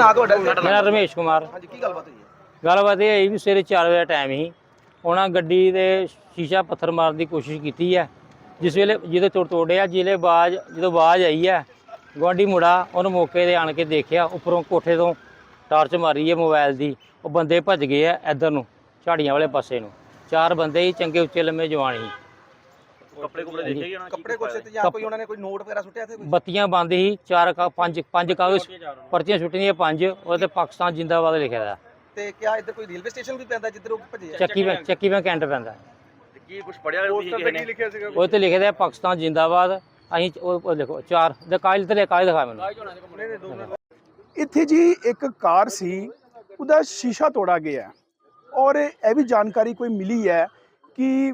ਨਾਂ ਤੁਹਾਡਾ? ਮੇਰਾ ਰਮੇਸ਼ ਕੁਮਾਰ। ਹਾਂਜੀ ਕੀ ਗੱਲਬਾਤ ਹੋਈ ਹੈ? ਗੱਲਬਾਤ ਇਹ ਹੋਈ ਵੀ ਸਵੇਰੇ 4 ਵਜੇ ਦਾ ਟਾਈਮ ਸੀ। ਉਹਨਾਂ ਗੱਡੀ ਦੇ ਸ਼ੀਸ਼ਾ ਪੱਥਰ ਮਾਰਨ ਦੀ ਕੋਸ਼ਿਸ਼ ਕੀਤੀ ਹੈ। ਜਿਸ ਵੇਲੇ ਜਿਹਦੇ ਤੋੜ ਤੋੜਿਆ ਜਿਹੜੇ ਬਾਜ ਜਦੋਂ ਬਾਜ ਆਈ ਹੈ ਗੁਆਂਢੀ ਮੁੰਡਾ ਉਹਨੂੰ ਮੌਕੇ ਤੇ ਆਣ ਕੇ ਦੇਖਿਆ। ਉੱਪਰੋਂ ਕੋਠੇ ਤੋਂ ਟਾਰਚ ਮਾਰੀ ਹੈ ਮੋਬਾਈਲ ਦੀ। ਉਹ ਬੰਦੇ ਭੱਜ ਗਏ ਆ ਇੱਧਰ ਨੂੰ ਝਾੜੀਆਂ ਵਾਲੇ ਪਾਸੇ ਨੂੰ। ਚਾਰ ਬੰਦੇ ਹੀ ਚੰਗੇ ਉੱਚੇ ਲੰਮੇ ਜਵਾਨ ਸੀ। ਕੱਪੜੇ ਕੁਪੜੇ ਦੇਖੇ ਜਾਣਾ ਕੱਪੜੇ ਕੁਛ ਤੇ ਜਾਂ ਕੋਈ ਉਹਨਾਂ ਨੇ ਕੋਈ ਨੋਟ ਵਗੈਰਾ ਸੁੱਟਿਆ ਇੱਥੇ ਕੋਈ? ਬੱਤੀਆਂ ਬੰਦ ਸੀ ਚਾਰ ਕਾ ਪੰਜ ਪੰਜ ਕਾਗਜ਼ ਪਰਚੀਆਂ ਛੁੱਟਣੀਆਂ ਪੰਜ ਉਹਦੇ ਪਾਕਿਸਤਾਨ ਜਿੰਦਾਬਾਦ ਲਿਖਿਆ ਦਾ ਤੇ ਕਿਆ ਇੱਧਰ ਕੋਈ ਰੇਲਵੇ ਸਟੇਸ਼ਨ ਵੀ ਪੈਂਦਾ ਜਿੱਧਰ ਉਹ ਭੱਜੇ ਆ? ਚੱਕੀ ਬੈਂਕ। ਚੱਕੀ ਬੈਂਕ ਕੈਂਟ ਪੈਂਦਾ। ਕੀ ਕੁਝ ਪੜਿਆ ਤੁਸੀਂ ਕਿਸੇ ਨੇ? ਲਿਖਿਆ ਸੀਗਾ ਉਹ ਤੇ ਲਿਖਿਆ ਦਾ ਪਾਕਿਸਤਾਨ ਜਿੰਦਾਬਾਦ ਅਸੀਂ ਉਹ ਉਹ ਲਿਖੋ ਚਾਰ ਦੇ ਕਾਗਜ਼ ਤੇ ਕਾਗਜ਼ ਦਿਖਾ ਮੈਨੂੰ। ਇੱਥੇ ਜੀ ਇੱਕ ਕਾਰ ਸੀ ਉਹਦਾ ਸ਼ੀਸ਼ਾ ਤੋੜਾ ਗਿਆ ਹੈ। ਔਰ ਇਹ ਵੀ ਜਾਣਕਾਰੀ ਕੋਈ ਮਿਲੀ ਹੈ ਕਿ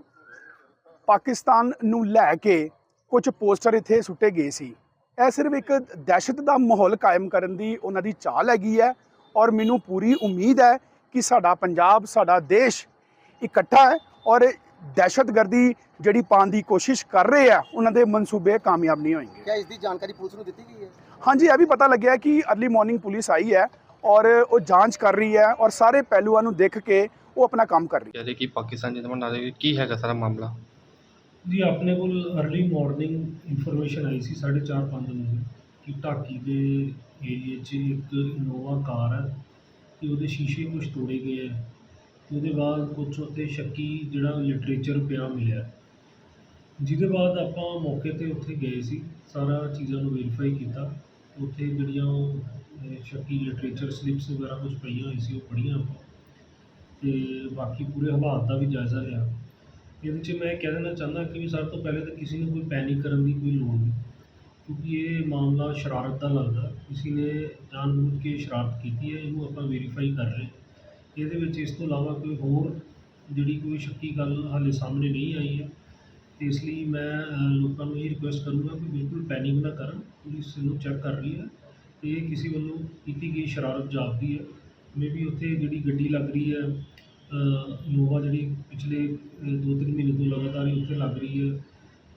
ਪਾਕਿਸਤਾਨ ਨੂੰ ਲੈ ਕੇ ਕੁਝ ਪੋਸਟਰ ਇੱਥੇ ਸੁੱਟੇ ਗਏ ਸੀ। ਇਹ ਸਿਰਫ ਇੱਕ ਦਹਿਸ਼ਤ ਦਾ ਮਾਹੌਲ ਕਾਇਮ ਕਰਨ ਦੀ ਉਹਨਾਂ ਦੀ ਚਾਲ ਹੈਗੀ ਹੈ ਔਰ ਮੈਨੂੰ ਪੂਰੀ ਉਮੀਦ ਹੈ ਕਿ ਸਾਡਾ ਪੰਜਾਬ ਸਾਡਾ ਦੇਸ਼ ਇਕੱਠਾ ਹੈ ਔਰ ਦਹਿਸ਼ਤਗਰਦੀ ਜਿਹੜੀ ਪਾਉਣ ਦੀ ਕੋਸ਼ਿਸ਼ ਕਰ ਰਹੇ ਆ ਉਹਨਾਂ ਦੇ ਮਨਸੂਬੇ ਕਾਮਯਾਬ ਨਹੀਂ ਹੋਣਗੇ। ਕਿਆ ਇਸ ਦੀ ਜਾਣਕਾਰੀ ਪੁਲਿਸ ਨੂੰ ਦਿੱਤੀ ਗਈ ਹੈ? ਹਾਂਜੀ ਇਹ ਵੀ ਪਤਾ ਲੱਗਿਆ ਕਿ ਅਰਲੀ ਮਾਰਨਿੰਗ ਪੁਲਿਸ ਆਈ ਹੈ ਔਰ ਉਹ ਜਾਂਚ ਕਰ ਰਹੀ ਹੈ ਔਰ ਸਾਰੇ ਪਹਿਲੂਆਂ ਨੂੰ ਦੇਖ ਕੇ ਉਹ ਆਪਣਾ ਕੰਮ ਕਰ ਰਹੀ ਹੈ। ਕਹਿੰਦੇ ਕਿ ਪਾਕਿਸਤਾਨ ਜਿੰਦਮਨ ਨਾਲ ਕੀ ਹੈਗਾ ਸਾਰਾ ਮਾਮਲਾ? ਜੀ, ਆਪਣੇ ਕੋਲ ਅਰਲੀ ਮਾਰਨਿੰਗ ਇਨਫੋਰਮੇਸ਼ਨ ਆਈ ਸੀ 4:30 5 ਵਜੇ, ਕਿ ਢਾਕੀ ਦੇ ਏਰੀਏ 'ਚ ਇੱਕ ਇਨੋਵਾ ਕਾਰ ਹੈ ਤੇ ਉਹਦੇ ਸ਼ੀਸ਼ੇ ਕੁਝ ਤੋੜੇ ਗਏ ਹੈ ਤੇ ਉਹਦੇ ਬਾਅਦ ਕੁਝ ਉੱਥੇ ਸ਼ੱਕੀ ਜਿਹੜਾ ਲਿਟਰੇਚਰ ਪਿਆ ਮਿਲਿਆ ਜਿਹਦੇ ਬਾਅਦ ਆਪਾਂ ਮੌਕੇ ਤੇ ਉੱਥੇ ਗਏ ਸੀ, ਸਾਰਾ ਚੀਜ਼ਾਂ ਨੂੰ ਵੈਰੀਫਾਈ ਕੀਤਾ, ਉੱਥੇ ਜਿਹੜੀਆਂ ਉਹ ਸ਼ੱਕੀ ਲਿਟਰੇਚਰ ਸਲਿਪਸ ਵਗੈਰਾ ਕੁਝ ਪਈਆਂ ਹੋਈ ਸੀ, ਉਹ ਪੜ੍ਹੀਆਂ ਆਪਾਂ ਤੇ ਬਾਕੀ ਪੂਰੇ ਹਾਲਾਤ ਦਾ ਵੀ ਜਾਇਜ਼ਾ ਲਿਆ। ਇਹਦੇ 'ਚ ਮੈਂ ਕਹਿ ਦੇਣਾ ਚਾਹੁੰਦਾ ਕਿ ਵੀ ਸਭ ਤੋਂ ਪਹਿਲੇ ਤਾਂ ਕਿਸੇ ਨੂੰ ਕੋਈ ਪੈਨਿਕ ਕਰਨ ਦੀ ਕੋਈ ਲੋੜ ਨਹੀਂ, ਕਿਉਂਕਿ ਇਹ ਮਾਮਲਾ ਸ਼ਰਾਰਤ ਦਾ ਲੱਗਦਾ, ਕਿਸੇ ਨੇ ਜਾਣਬੁੱਝ ਕੇ ਸ਼ਰਾਰਤ ਕੀਤੀ ਹੈ, ਇਹਨੂੰ ਆਪਾਂ ਵੈਰੀਫਾਈ ਕਰ ਰਹੇ ਇਹਦੇ ਵਿੱਚ ਇਸ ਤੋਂ ਇਲਾਵਾ ਕੋਈ ਹੋਰ ਜਿਹੜੀ ਕੋਈ ਸ਼ੱਕੀ ਗੱਲ ਹਾਲੇ ਸਾਹਮਣੇ ਨਹੀਂ ਆਈ ਹੈ, ਤੇ ਇਸ ਲਈ ਮੈਂ ਲੋਕਾਂ ਨੂੰ ਇਹ ਰਿਕੁਐਸਟ ਕਰੂੰਗਾ ਕਿ ਬਿਲਕੁਲ ਪੈਨਿਕ ਨਾ ਕਰਨ, ਪੁਲਿਸ ਇਹਨੂੰ ਚੈੱਕ ਕਰ ਰਹੀ ਹੈ, ਤੇ ਇਹ ਕਿਸੇ ਵੱਲੋਂ ਕੀਤੀ ਗਈ ਸ਼ਰਾਰਤ ਜਾਪਦੀ ਹੈ। ਮੇਬੀ ਉੱਥੇ ਜਿਹੜੀ ਗੱਡੀ ਲੱਗ ਰਹੀ ਹੈ ਇਨੋਵਾ ਜਿਹੜੀ ਪਿਛਲੇ ਅ, ਦੋ ਤਿੰਨ ਮਹੀਨੇ ਤੋਂ ਲਗਾਤਾਰ ਹੀ ਉੱਥੇ ਲੱਗ ਰਹੀ ਹੈ।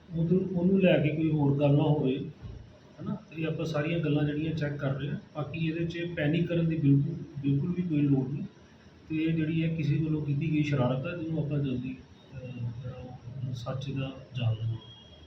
ਉਹਨੂੰ ਉਹਨੂੰ ਲੈ ਕੇ ਕੋਈ ਹੋਰ ਗੱਲ ਨਾ ਹੋਵੇ ਹਨਾ? ਇਹ ਆਪਾਂ ਸਾਰੀਆਂ ਗੱਲਾਂ ਜਿਹੜੀਆਂ ਚੈੱਕ ਕਰ ਰਹੇ ਹਾਂ। ਬਾਕੀ ਇਹਦੇ 'ਚ ਪੈਨਿਕ ਕਰਨ ਦੀ ਬਿਲਕੁਲ ਬਿਲਕੁਲ ਵੀ ਕੋਈ ਲੋੜ ਨਹੀਂ। ਤੇ ਇਹ ਜਿਹੜੀ ਹੈ ਕਿਸੇ ਵੱਲੋਂ ਕੀਤੀ ਗਈ ਸ਼ਰਾਰਤ ਹੈ ਜਿਹਨੂੰ ਆਪਾਂ ਜਲਦੀ ਸੱਚ ਦਾ ਜਾਣ ਲਵਾਂਗੇ